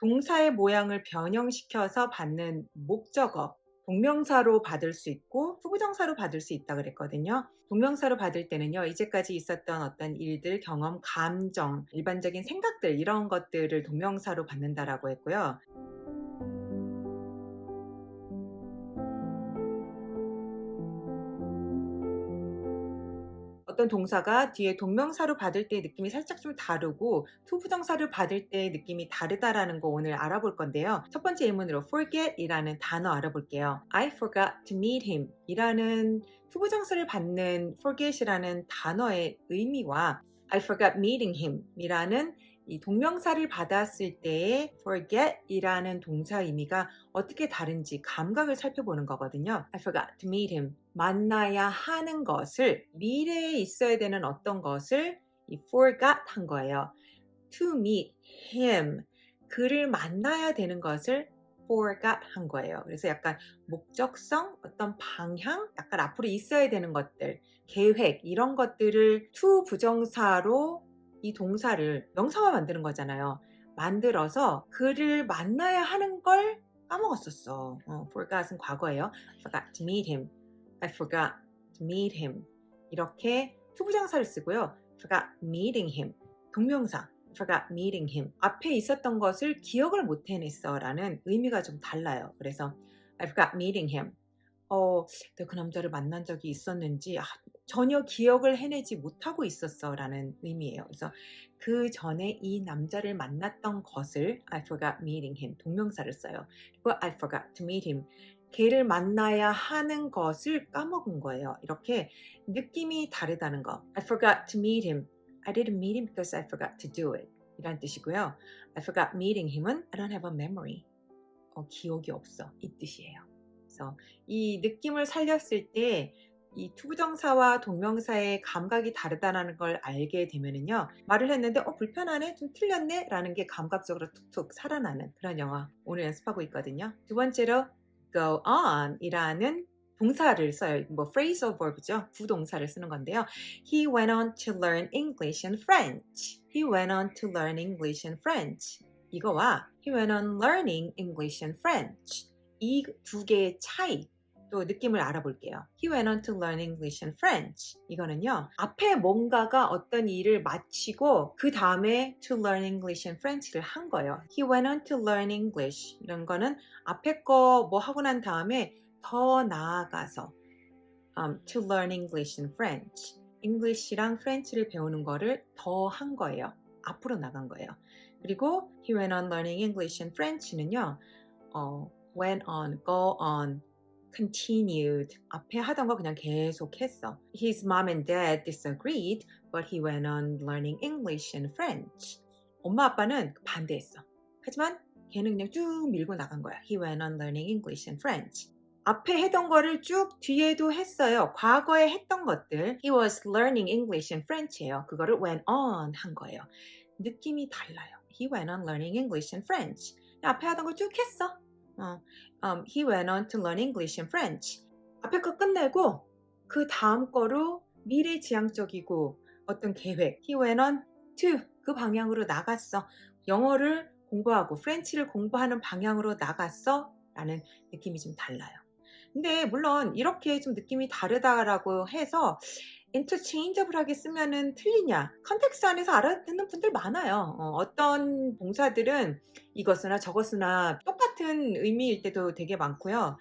동사의 모양을 변형시켜서 받는 목적어, 동명사로 받을 수 있고 투부정사로 받을 수 있다 그랬거든요. 동명사로 받을 때는요, 이제까지 있었던 어떤 일들, 경험, 감정, 일반적인 생각들 이런 것들을 동명사로 받는다라고 했고요. 어떤 동사가 뒤에 동명사로 받을 때 느낌이 살짝 좀 다르고 투부정사를 받을 때 느낌이 다르다라는 거 오늘 알아볼 건데요. 첫 번째 예문으로 forget 이라는 단어 알아볼게요. I forgot to meet him 이라는 투부정사를 받는 forget이라는 단어의 의미와 I forgot meeting him 이라는 이 동명사를 받았을 때의 forget 이라는 동사 의미가 어떻게 다른지 감각을 살펴보는 거거든요. I forgot to meet him. 만나야 하는 것을 미래에 있어야 되는 어떤 것을 이 forgot 한 거예요. To meet him. 그를 만나야 되는 것을 forgot 한 거예요. 그래서 약간 목적성, 어떤 방향, 약간 앞으로 있어야 되는 것들, 계획 이런 것들을 to 부정사로 이 동사를 명사화 만드는 거잖아요. 만들어서 그를 만나야 하는 걸 까먹었었어. 어, forgot은 과거예요. I forgot to meet him. I forgot to meet him. 이렇게 투부정사를 쓰고요. Forgot meeting him. 동명사. Forgot meeting him. 앞에 있었던 것을 기억을 못 해냈어 라는 의미가 좀 달라요. 그래서 I forgot meeting him. 어, 내가 그 남자를 만난 적이 있었는지 아, 전혀 기억을 해내지 못하고 있었어 라는 의미예요. 그래서 그 전에 이 남자를 만났던 것을 I forgot meeting him 동명사를 써요. 그리고 I forgot to meet him 걔를 만나야 하는 것을 까먹은 거예요. 이렇게 느낌이 다르다는 거. I forgot to meet him. I didn't meet him because I forgot to do it. 이란 뜻이고요. I forgot meeting him은 I don't have a memory. 어, 기억이 없어. 이 뜻이에요. 그래서 이 느낌을 살렸을 때 이 투부정사와 동명사의 감각이 다르다는 걸 알게 되면은요 말을 했는데 어 불편하네 좀 틀렸네 라는 게 감각적으로 툭툭 살아나는 그런 영화 오늘 연습하고 있거든요 두 번째로 go on 이라는 동사를 써요. 뭐 phrasal verb죠. 부동사를 쓰는 건데요. He went on to learn English and French. He went on to learn English and French. 이거와 he went on learning English and French. 이 두 개의 차이 또 느낌을 알아볼게요. He went on to learn English and French. 이거는요. 앞에 뭔가가 어떤 일을 마치고 그 다음에 to learn English and French를 한 거예요. He went on to learn English. 이런 거는 앞에 거 뭐 하고 난 다음에 더 나아가서 um, to learn English and French. English랑 French를 배우는 거를 더 한 거예요. 앞으로 나간 거예요. 그리고 he went on learning English and French는요. 어, went on, go on, continued. 앞에 하던 거 그냥 계속 했어. His mom and dad disagreed, but he went on learning English and French. 엄마 아빠는 반대했어. 하지만 걔는 그냥 쭉 밀고 나간 거야. He went on learning English and French. 앞에 했던 거를 쭉 뒤에도 했어요. 과거에 했던 것들. He was learning English and French예요. 그거를 went on 한 거예요. 느낌이 달라요. He went on learning English and French. 앞에 하던 걸쭉 했어. 어, um, he went on to learn English and French. 앞에 거 끝내고 그 다음 거로 미래지향적이고 어떤 계획. He went on to 그 방향으로 나갔어. 영어를 공부하고 프렌치를 공부하는 방향으로 나갔어. 라는 느낌이 좀 달라요. 근데 물론 이렇게 좀 느낌이 다르다라고 해서 interchangeable하게 쓰면은 틀리냐? 컨텍스트 안에서 알아듣는 분들 많아요. 어, 떤 동사들은 이것으나 저것으나 똑같은 의미일 때도 되게 많고요.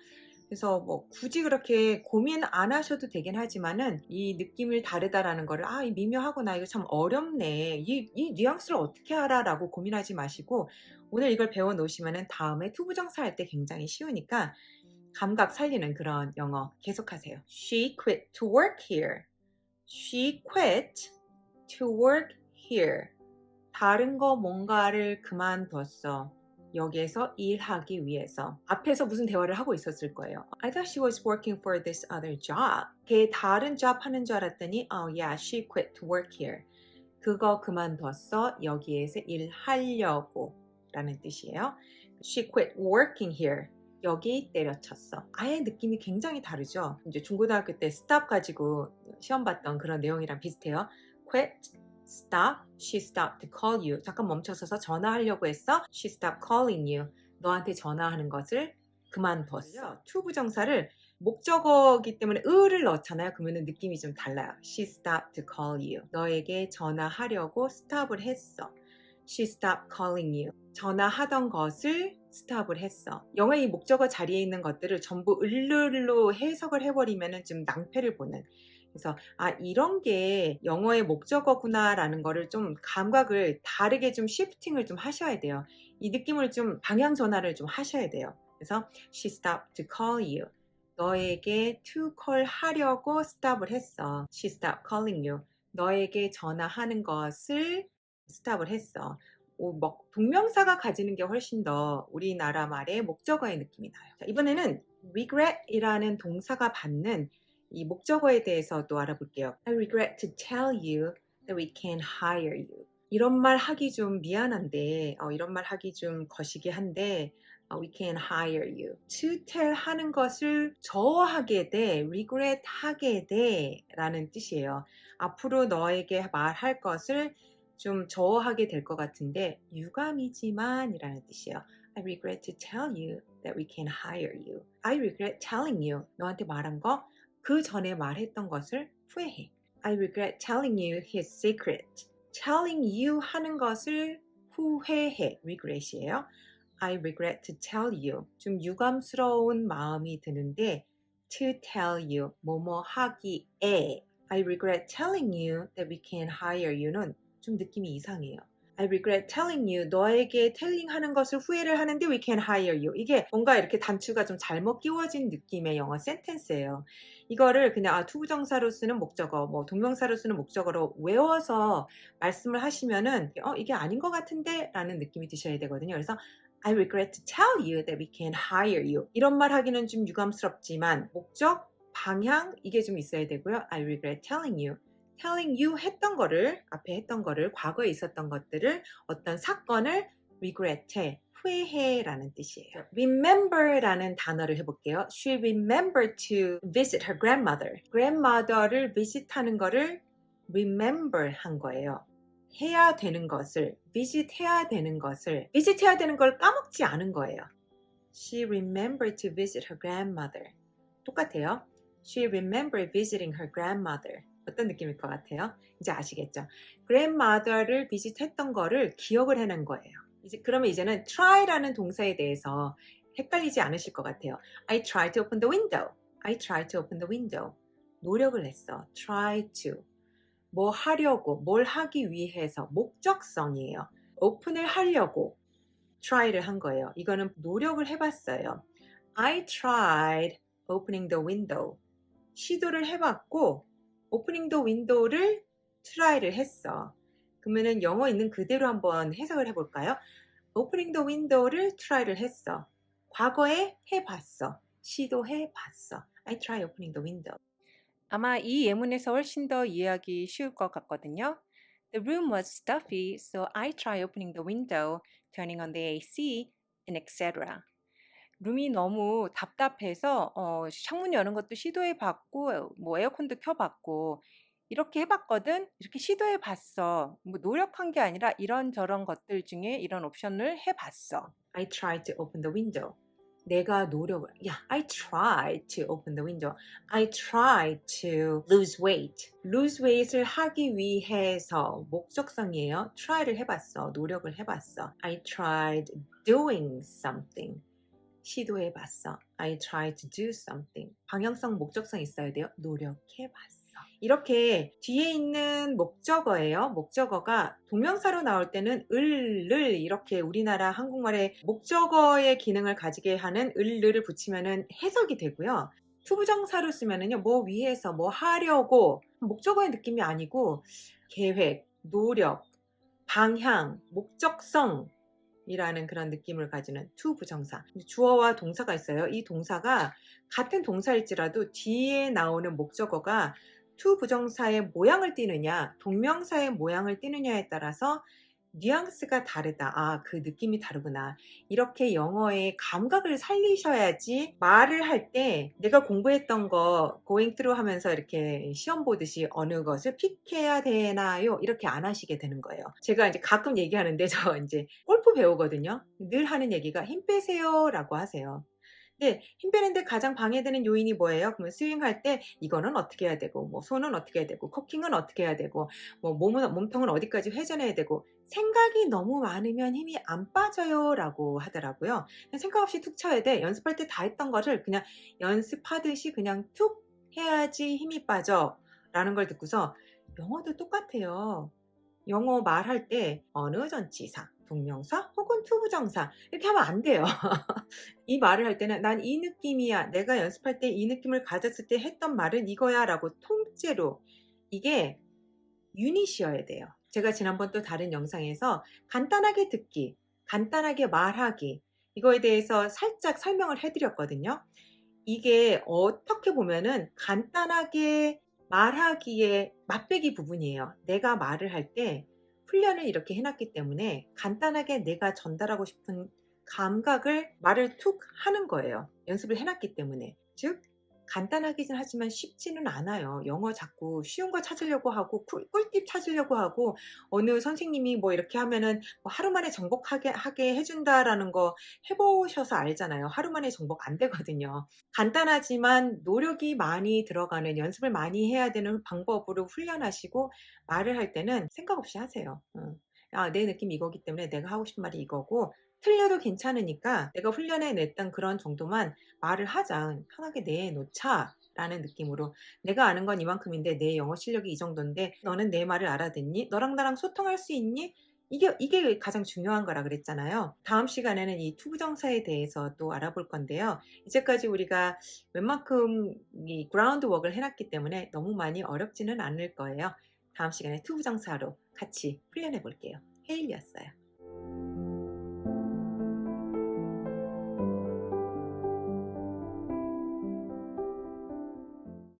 그래서 뭐 굳이 그렇게 고민 안 하셔도 되긴 하지만은 이 느낌을 다르다라는 거를 아, 이 미묘하구나. 이거 참 어렵네. 이, 이 뉘앙스를 어떻게 알아라고 고민하지 마시고 오늘 이걸 배워 놓으시면은 다음에 투부정사 할 때 굉장히 쉬우니까 감각 살리는 그런 영어 계속하세요. She quit to work here. She quit to work here. 다른 거 뭔가를 그만뒀어. 여기에서 일하기 위해서. 앞에서 무슨 대화를 하고 있었을 거예요. I thought she was working for this other job. 걔 다른 job 하는 줄 알았더니, oh yeah, she quit to work here. 그거 그만뒀어. 여기에서 일하려고. 라는 뜻이에요. She quit working here. 여기 때려쳤어. 아예 느낌이 굉장히 다르죠. 이제 중고등학교 때 스탑 가지고 시험 봤던 그런 내용이랑 비슷해요. quit stop, she stopped to call you. 잠깐 멈춰서서 전화하려고 했어. She stopped calling you. 너한테 전화하는 것을 그만뒀어. to 부정사를 목적어기 때문에 을을 넣잖아요. 그러면 느낌이 좀 달라요. She stopped to call you. 너에게 전화하려고 stop을 했어. She stopped calling you. 전화하던 것을 스탑을 했어. 영어의 이 목적어 자리에 있는 것들을 전부 을르로 해석을 해버리면 좀 낭패를 보는. 그래서 아 이런 게 영어의 목적어구나라는 거를 좀 감각을 다르게 좀 시프팅을 좀 하셔야 돼요. 이 느낌을 좀 방향 전환을 좀 하셔야 돼요. 그래서 she stopped to call you. 너에게 to call 하려고 stop을 했어. She stopped calling you. 너에게 전화하는 것을 스탑을 했어. 오, 뭐, 동명사가 가지는 게 훨씬 더 우리나라 말의 목적어의 느낌이 나요. 자, 이번에는 regret이라는 동사가 받는 이 목적어에 대해서도 알아볼게요. I regret to tell you that we can't hire you. 이런 말 하기 좀 미안한데, 어, 이런 말 하기 좀 거시기 한데, 어, we can't hire you. to tell 하는 것을 저하게 돼, regret 하게 돼 라는 뜻이에요. 앞으로 너에게 말할 것을 좀 저하게 될 것 같은데 유감이지만 이라는 뜻이에요. I regret to tell you that we can hire you. I regret telling you. 너한테 말한 거 그 전에 말했던 것을 후회해. I regret telling you his secret. telling you 하는 것을 후회해. regret이에요. I regret to tell you. 좀 유감스러운 마음이 드는데 to tell you 뭐뭐 하기에 I regret telling you that we can hire you는 좀 느낌이 이상해요. I regret telling you. 너에게 telling 하는 것을 후회를 하는데 we can hire you. 이게 뭔가 이렇게 단추가 좀 잘못 끼워진 느낌의 영어 센텐스예요. 이거를 그냥 아, 투부정사로 쓰는 목적어, 뭐 동명사로 쓰는 목적어로 외워서 말씀을 하시면은 어 이게 아닌 것 같은데 라는 느낌이 드셔야 되거든요. 그래서 I regret to tell you that we can hire you. 이런 말 하기는 좀 유감스럽지만 목적, 방향 이게 좀 있어야 되고요. I regret telling you. Telling you 했던 거를 앞에 했던 거를 과거에 있었던 것들을 어떤 사건을 regret해 후회해라는 뜻이에요. remember라는 단어를 해볼게요. She remembered to visit her grandmother. grandmother를 visit하는 거를 remember 한 거예요. 해야 되는 것을 visit 해야 되는 것을 visit 해야 되는 걸 까먹지 않은 거예요. She remembered to visit her grandmother. 똑같아요. She remembered visiting her grandmother. 어떤 느낌일 것 같아요? 이제 아시겠죠? grandmother를 비짓했던 거를 기억을 해낸 거예요. 이제 그러면 이제는 try라는 동사에 대해서 헷갈리지 않으실 것 같아요. I tried to open the window. I tried to open the window. 노력을 했어. try to. 뭐 하려고, 뭘 하기 위해서 목적성이에요. 오픈을 하려고 try를 한 거예요. 이거는 노력을 해봤어요. I tried opening the window. 시도를 해봤고 오프닝 더 윈도우를 트라이를 했어. 그러면은 영어 있는 그대로 한번 해석을 해볼까요? 오프닝 더 윈도우를 트라이를 했어. 과거에 해봤어. 시도해봤어. I try opening the window. 아마 이 예문에서 훨씬 더 이해하기 쉬울 것 같거든요. The room was stuffy, so I tried opening the window, turning on the AC, and etc. 룸이 너무 답답해서 어, 창문 여는 것도 시도해 봤고, 뭐 에어컨도 켜 봤고, 이렇게 해 봤거든? 이렇게 시도해 봤어. 뭐 노력한 게 아니라 이런저런 것들 중에 이런 옵션을 해 봤어. I tried to open the window. 내가 노력을, 야, I tried to open the window. I tried to lose weight. lose weight을 하기 위해서 목적성이에요. try를 해 봤어. 노력을 해 봤어. I tried doing something. 시도해봤어. I tried to do something. 방향성, 목적성 있어야 돼요. 노력해봤어. 이렇게 뒤에 있는 목적어예요. 목적어가 동명사로 나올 때는 을 를 이렇게 우리나라 한국말의 목적어의 기능을 가지게 하는 을를 붙이면은 해석이 되고요. 투부정사로 쓰면은요, 뭐 위해서, 뭐 하려고, 목적어의 느낌이 아니고, 계획, 노력, 방향, 목적성, 이라는 그런 느낌을 가지는 to 부정사. 주어와 동사가 있어요. 이 동사가 같은 동사일지라도 뒤에 나오는 목적어가 to 부정사의 모양을 띠느냐, 동명사의 모양을 띠느냐에 따라서 뉘앙스가 다르다. 아, 그 느낌이 다르구나. 이렇게 영어의 감각을 살리셔야지 말을 할 때 내가 공부했던 거 going through 하면서 이렇게 시험 보듯이 어느 것을 픽해야 되나요? 이렇게 안 하시게 되는 거예요. 제가 이제 가끔 얘기하는데 저 이제 골프 배우거든요. 늘 하는 얘기가 힘 빼세요 라고 하세요. 네, 힘 빼는데 가장 방해되는 요인이 뭐예요? 그러면 스윙할 때 이거는 어떻게 해야 되고, 뭐 손은 어떻게 해야 되고, 코킹은 어떻게 해야 되고, 뭐 몸은 몸통은 어디까지 회전해야 되고 생각이 너무 많으면 힘이 안 빠져요라고 하더라고요. 생각 없이 툭 쳐야 돼. 연습할 때 다 했던 거를 그냥 연습하듯이 그냥 툭 해야지 힘이 빠져라는 걸 듣고서 영어도 똑같아요. 영어 말할 때 어느 전치사, 동명사 혹은 투부정사 이렇게 하면 안 돼요. 이 말을 할 때는 난 이 느낌이야. 내가 연습할 때 이 느낌을 가졌을 때 했던 말은 이거야 라고 통째로 이게 유닛이어야 돼요. 제가 지난번 또 다른 영상에서 간단하게 듣기, 간단하게 말하기 이거에 대해서 살짝 설명을 해드렸거든요. 이게 어떻게 보면은 간단하게 말하기의 맛배기 부분이에요. 내가 말을 할때 훈련을 이렇게 해놨기 때문에 간단하게 내가 전달하고 싶은 감각을 말을 툭 하는 거예요. 연습을 해놨기 때문에. 즉, 간단하긴 하지만 쉽지는 않아요. 영어 자꾸 쉬운 거 찾으려고 하고 꿀- 꿀팁 찾으려고 하고 어느 선생님이 뭐 이렇게 하면은 뭐 하루 만에 정복하게 하게 해준다라는 거 해보셔서 알잖아요. 하루 만에 정복 안 되거든요. 간단하지만 노력이 많이 들어가는 연습을 많이 해야 되는 방법으로 훈련하시고 말을 할 때는 생각 없이 하세요. 어. 아, 내 느낌 이거기 때문에 내가 하고 싶은 말이 이거고 틀려도 괜찮으니까 내가 훈련해 냈던 그런 정도만 말을 하자 편하게 내놓자 라는 느낌으로 내가 아는 건 이만큼인데 내 영어 실력이 이 정도인데 너는 내 말을 알아듣니? 너랑 나랑 소통할 수 있니? 이게 이게 가장 중요한 거라 그랬잖아요. 다음 시간에는 이 투부정사에 대해서 또 알아볼 건데요. 이제까지 우리가 웬만큼 이 그라운드 워크를 해놨기 때문에 너무 많이 어렵지는 않을 거예요. 다음 시간에 투부정사로 같이 훈련해 볼게요. 헤일이었어요.